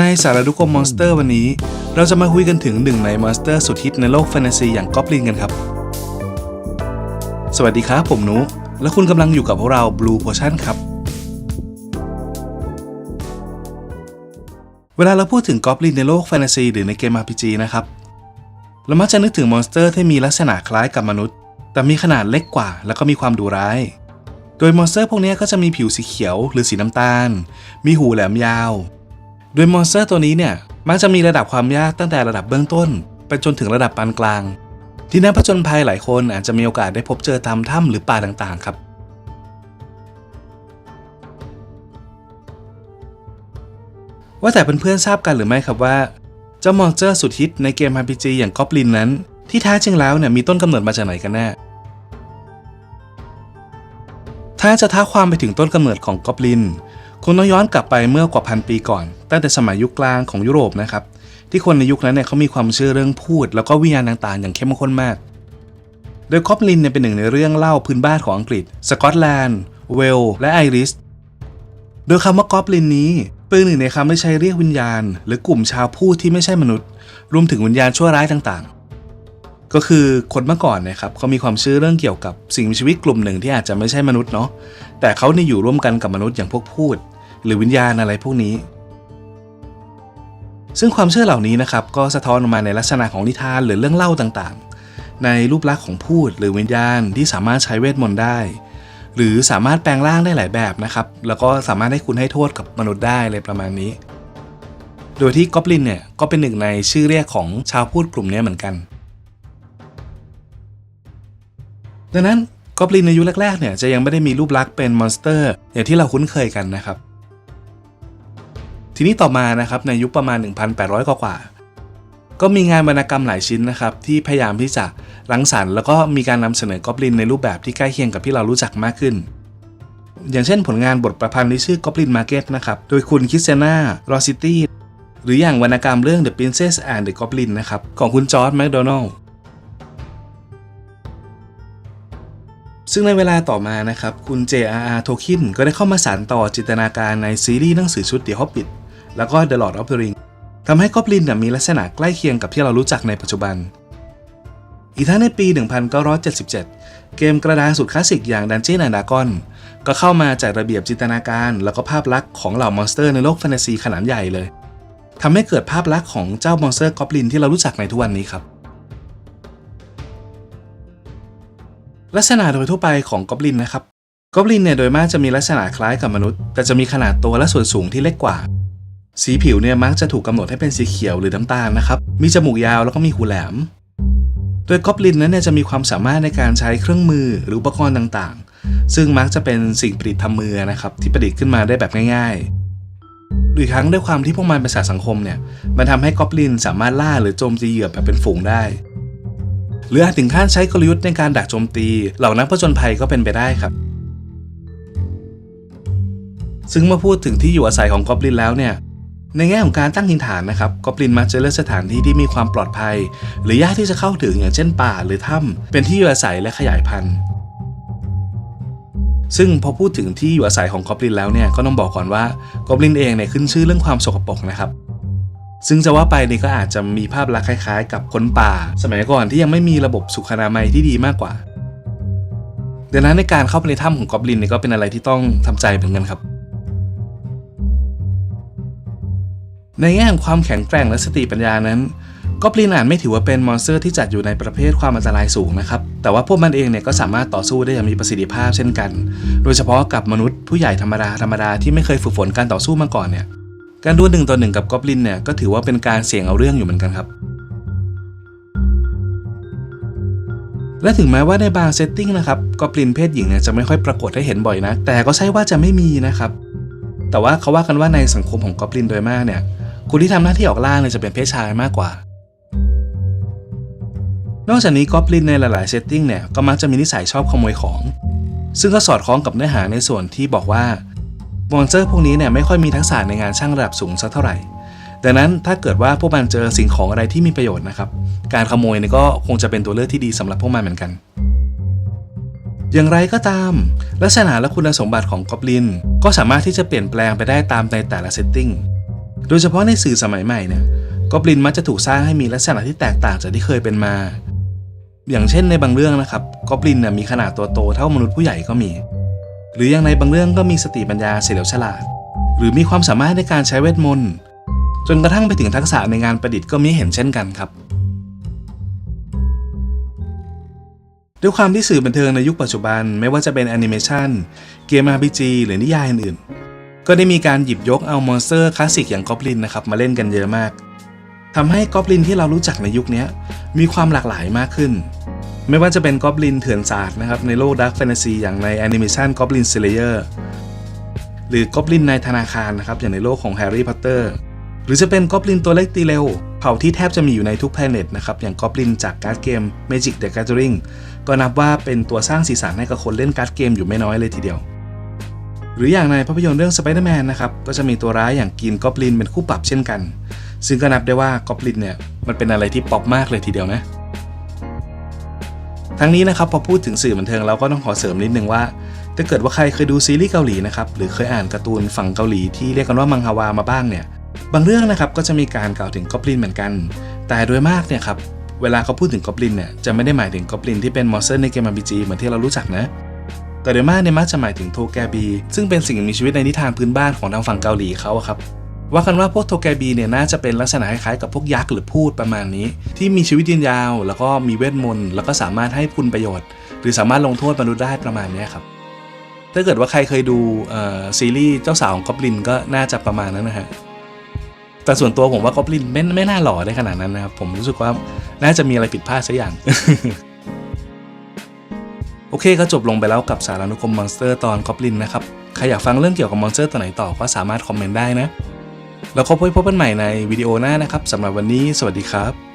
ในสารดุกมมอนสเตอร์วันนี้ เราจะมาคุยกันถึงหนึ่งในมอนสเตอร์สุดฮิตในโลกแฟนตาซีอย่างก๊อบลินกันครับ สวัสดีครับผมนุ และคุณกำลังอยู่กับพวกเรา Blue Potion ครับ เวลาเราพูดถึงก๊อบลินในโลกแฟนตาซีหรือในเกม RPG นะครับ เรามักจะนึกถึงมอนสเตอร์ที่มีลักษณะคล้ายกับมนุษย์ แต่มีขนาดเล็กกว่า แล้วก็มีความดุร้าย โดยมอนสเตอร์พวกนี้ก็จะมีผิวสีเขียวหรือสีน้ำตาล มีหูแหลมยาว โดยมอนสเตอร์ตัวนี้เนี่ยมักจะมีระดับความยากตั้งแต่ระดับเบื้องต้น ไปจนถึงระดับปานกลาง ที่นักผจญภัยหลายคนอาจจะมีโอกาสได้พบเจอตามถ้ำหรือป่าต่างๆ ครับว่าแต่เพื่อนๆทราบกันหรือไม่ครับว่า เจ้ามอนสเตอร์สุดฮิตในเกม RPG อย่างกอบลินนั้น ที่แท้จริงแล้วเนี่ยมีต้นกำเนิดมาจากไหนกันแน่ ถ้าจะท้าความไปถึงต้นกำเนิดของกอบลิน คงต้องย้อนกลับไปเมื่อกว่าพันปีก่อน ตั้งแต่สมัยยุคกลางของยุโรปนะครับ ที่คนในยุคนั้นเนี่ยเขามีความเชื่อเรื่องพูด แล้วก็วิญญาณต่างๆ อย่างเข้มข้นมาก โดยกอบลินเนี่ยเป็นหนึ่งในเรื่องเล่าพื้นบ้านของอังกฤษ สกอตแลนด์ เวลและไอริส โดยคำว่ากอบลินนี้เป็นหนึ่งในคำที่ใช้เรียกวิญญาณ หรือกลุ่มชาวพูดที่ไม่ใช่มนุษย์ รวมถึงวิญญาณชั่วร้ายต่างๆ ก็คือคนเมื่อก่อนนะครับเขามีความเชื่อเรื่องเกี่ยวกับสิ่งมีชีวิตกลุ่มหนึ่งที่อาจจะไม่ใช่มนุษย์เนาะแต่เขาเนี่ยอยู่ร่วมกันกับมนุษย์อย่างพวกพูด หรือวิญญาณอะไรพวกนี้ ซึ่งความเชื่อเหล่านี้นะครับก็สะท้อนออกมาในลักษณะของนิทานหรือเรื่องเล่าต่างๆ ในรูปลักษณ์ของพูดหรือวิญญาณที่สามารถใช้เวทมนต์ได้ หรือสามารถแปลงร่างได้หลายแบบนะครับแล้วก็สามารถให้คุณให้โทษกับมนุษย์ได้อะไรประมาณนี้ โดยที่กอบลินเนี่ยก็เป็นหนึ่งในชื่อเรียกของชาวพูดกลุ่มนี้เหมือนกัน ดังนั้นกอบลินในยุคแรกๆเนี่ยจะยังไม่ได้มีรูปลักษณ์เป็นมอนสเตอร์อย่างที่เราคุ้นเคยกันนะครับ ทีนี้ต่อมานะครับในยุคประมาณ 1,800 กว่า ก็มีงานวรรณกรรมหลายชิ้นนะครับที่พยายามที่จะรังสรรค์แล้วก็มีการนำเสนอกอบลินในรูปแบบที่ใกล้เคียงกับที่เรารู้จักมากขึ้น อย่างเช่นผลงานบทประพันธ์ที่ชื่อกอบลินมาร์เก็ตนะครับโดยคุณคิสเซนารอซิตี้หรืออย่างวรรณกรรมเรื่อง The Princess and the Goblin นะครับของคุณจอร์ดแมคโดนัล ซึ่งในเวลาต่อมานะครับ คุณ J.R.R. Tolkien ก็ได้เข้ามาสานต่อจินตนาการในซีรีส์หนังสือชุด The Hobbit แล้วก็ The Lord of the Ring ทำให้กอบลินมีลักษณะใกล้เคียงกับที่เรารู้จักในปัจจุบัน อีกทั้งในปี 1977 เกมกระดานสุดคลาสสิกอย่าง Dungeons and Dragon ก็เข้ามาจัดระเบียบจินตนาการ แล้วก็ภาพลักษณ์ของเหล่ามอนสเตอร์ในโลกแฟนตาซีขนาดใหญ่เลยทำให้เกิดภาพลักษณ์ของเจ้ามอนสเตอร์กอบลินที่เรารู้จักในทุกวันนี้ครับ ลักษณะโดยทั่วไปของกอบลินนะครับกอบลินเนี่ยโดยมากจะมีลักษณะคล้ายกับมนุษย์ แต่จะมีขนาดตัวและส่วนสูงที่เล็กกว่า สีผิวเนี่ยมักจะถูกกำหนดให้เป็นสีเขียวหรือน้ำตาลนะครับมีจมูกยาวแล้วก็มีหูแหลม โดยกอบลินนั้นเนี่ยจะมีความสามารถในการใช้เครื่องมือหรืออุปกรณ์ต่างๆ ซึ่งมักจะเป็นสิ่งประดิษฐ์ทำมือนะครับที่ประดิษฐ์ขึ้นมาได้แบบง่ายๆโดยครั้งด้วยความที่พวกมันเป็นสัตว์สังคมเนี่ยมันทำให้กอบลินสามารถล่าหรือโจมตีเหยื่อแบบเป็นฝูงได้ หรืออาจถึงขั้นใช้กลยุทธ์ในการดักโจมตี เหล่านักผจญภัยก็เป็นไปได้ครับ ซึ่งเมื่อพูดถึงที่อยู่อาศัยของกอบลินแล้วเนี่ยในแง่ของการตั้งถิ่นฐานนะครับกอบลินมักจะเลือกสถานที่ที่มีความปลอดภัย หรือยากที่จะเข้าถึงอย่างเช่นป่าหรือถ้ำเป็นที่อยู่อาศัยและขยายพันธุ์ซึ่งพอพูดถึงที่อยู่อาศัยของกอบลินแล้วเนี่ยก็ต้องบอกก่อนว่ากอบลินเองเนี่ยขึ้นชื่อเรื่องความสกปรกนะครับ ซึ่งจะว่าไปนี่ก็อาจจะมีภาพลักษณ์คล้ายๆ กับคนป่า สมัยก่อนที่ยังไม่มีระบบสุขนามัยที่ดีมากกว่า ดังนั้นในการเข้าไปในถ้ำของกอบลินนี่ก็เป็นอะไรที่ต้องทำใจเหมือนกันครับ ในแง่ของความแข็งแกร่งและสติปัญญานั้นกอบลินอาจไม่ถือว่าเป็นมอนสเตอร์ที่จัดอยู่ในประเภทความอันตรายสูงนะครับ แต่ว่าพวกมันเองเนี่ยก็สามารถต่อสู้ได้อย่างมีประสิทธิภาพเช่นกัน โดยเฉพาะกับมนุษย์ผู้ใหญ่ธรรมดาธรรมดาที่ไม่เคยฝึกฝนการต่อสู้มาก่อนเนี่ย การดวลหนึ่งต่อหนึ่งกับกอบลินเนี่ยก็ถือว่าเป็นการเสี่ยงเอาเรื่องอยู่เหมือนกันครับ และถึงแม้ว่าในบางเซตติ้งนะครับกอบลินเพศหญิงเนี่ยจะไม่ค่อยปรากฏให้เห็นบ่อยนะ แต่ก็ใช่ว่าจะไม่มีนะครับ แต่ว่าเขาว่ากันว่าในสังคมของกอบลินโดยมากเนี่ยคนที่ทำหน้าที่ออกล่าเนี่ยจะเป็นเพศชายมากกว่า นอกจากนี้กอบลินในหลายๆเซตติ้งเนี่ยก็มักจะมีนิสัยชอบขโมยของ ซึ่งก็สอดคล้องกับเนื้อหาในส่วนที่บอกว่า มอนสเตอร์พวกนี้เนี่ยไม่ค่อยมีทักษะในงานช่างระดับสูงสักเท่าไหร่ดังนั้นถ้าเกิดว่าพวกมันเจอสิ่งของอะไรที่มีประโยชน์นะครับ การขโมยเนี่ยก็คงจะเป็นตัวเลือกที่ดีสำหรับพวกมันเหมือนกัน อย่างไรก็ตาม ลักษณะและคุณสมบัติของกอบลิน ก็สามารถที่จะเปลี่ยนแปลงไปได้ตามในแต่ละเซตติ้งโดยเฉพาะในสื่อสมัยใหม่เนี่ยกอบลินมักจะถูกสร้างให้มีลักษณะที่แตกต่างจากที่เคยเป็นมา อย่างเช่นในบางเรื่องนะครับกอบลินเนี่ยมีขนาดตัวโตเท่ามนุษย์ผู้ใหญ่ก็มี หรืออย่างในบางเรื่องก็มีสติปัญญาเฉลียวฉลาด หรือมีความสามารถในการใช้เวทมนต์จนกระทั่งไปถึงทักษะในงานประดิษฐ์ก็มีเห็นเช่นกันครับ ด้วยความที่สื่อบันเทิงในยุคปัจจุบันไม่ว่าจะเป็นแอนิเมชันเกม RPG หรือนิยายอื่นๆ ก็ได้มีการหยิบยกเอามอนสเตอร์คลาสสิกอย่างกอบลินนะครับมาเล่นกันเยอะมากทำให้กอบลินที่เรารู้จักในยุคนี้มีความหลากหลายมากขึ้น ไม่ว่าจะเป็นกอบลินเถื่อนศาสตร์นะครับในโลกดักแฟนตาซีอย่างในแอนิเมชันกอบลินสเลเยอร์หรือกอบลินในธนาคารนะครับอย่างในโลกของแฮร์รี่พอตเตอร์หรือจะเป็นกอบลินตัวเล็กตีเร็วเผ่าที่แทบจะมีอยู่ในทุกแพลเน็ตนะครับอย่างกอบลินจากการ์ดเกม Magic the Gathering ก็นับว่าเป็นตัวสร้างสีสันให้กับคนเล่นการ์ดเกมอยู่ไม่น้อยเลยทีเดียว หรืออย่างในภาพยนตร์เรื่อง Spider-Man นะครับก็จะมีตัวร้ายอย่างกินกอบลินเป็นคู่ปรับเช่นกัน ซึ่งก็นับได้ว่ากอบลินเนี่ยมันเป็นอะไรที่ป๊อปมากเลยทีเดียวนะ ทั้งนี้นะครับพอพูดถึงสื่อบันเทิงเราก็ต้องขอเสริมนิดนึงว่า ถ้าเกิดว่าใครเคยดูซีรีส์เกาหลีนะครับหรือเคยอ่านการ์ตูนฝั่งเกาหลีที่เรียกกันว่ามังฮวามาบ้างเนี่ยบางเรื่องนะครับก็จะมีการกล่าวถึงกอบลินเหมือนกัน แต่โดยมากเนี่ยครับเวลาเขาพูดถึงกอบลินเนี่ยจะไม่ได้หมายถึงกอบลินที่เป็นมอนสเตอร์ในเกม RPG เหมือนที่เรารู้จักนะแต่โดยมากเนี่ยมักจะหมายถึงโทแกบี ซึ่งเป็นสิ่งมีชีวิตในนิทานพื้นบ้านของทางฝั่งเกาหลีเขาครับ ว่ากันว่าพวกโทแกบีเนี่ยน่าจะเป็นลักษณะคล้ายกับพวกยักษ์หรือพูดประมาณนี้ ที่มีชีวิตยืนยาว แล้วก็มีเวทมนต์แล้วก็สามารถให้คุณประโยชน์ หรือสามารถลงโทษมนุษย์ได้ประมาณนี้ครับถ้าเกิดว่าใครเคยดูซีรีส์เจ้าสาวของกอบลินก็น่าจะประมาณนั้นนะฮะแต่ส่วนตัวผมว่ากอบลินไม่ไม่น่าหล่อได้ขนาดนั้นนะครับผมรู้สึกว่าน่าจะมีอะไรผิดพลาดสักอย่างโอเคก็จบลงไปแล้วกับสารานุกรมมอนสเตอร์ตอนกอบลินนะครับใครอยากฟังเรื่องเกี่ยวกับมอนสเตอร์ตัวไหนต่อก็สามารถคอมเมนต์ได้นะ แล้วก็พบกันใหม่ในวิดีโอหน้านะครับสำหรับวันนี้ สวัสดีครับ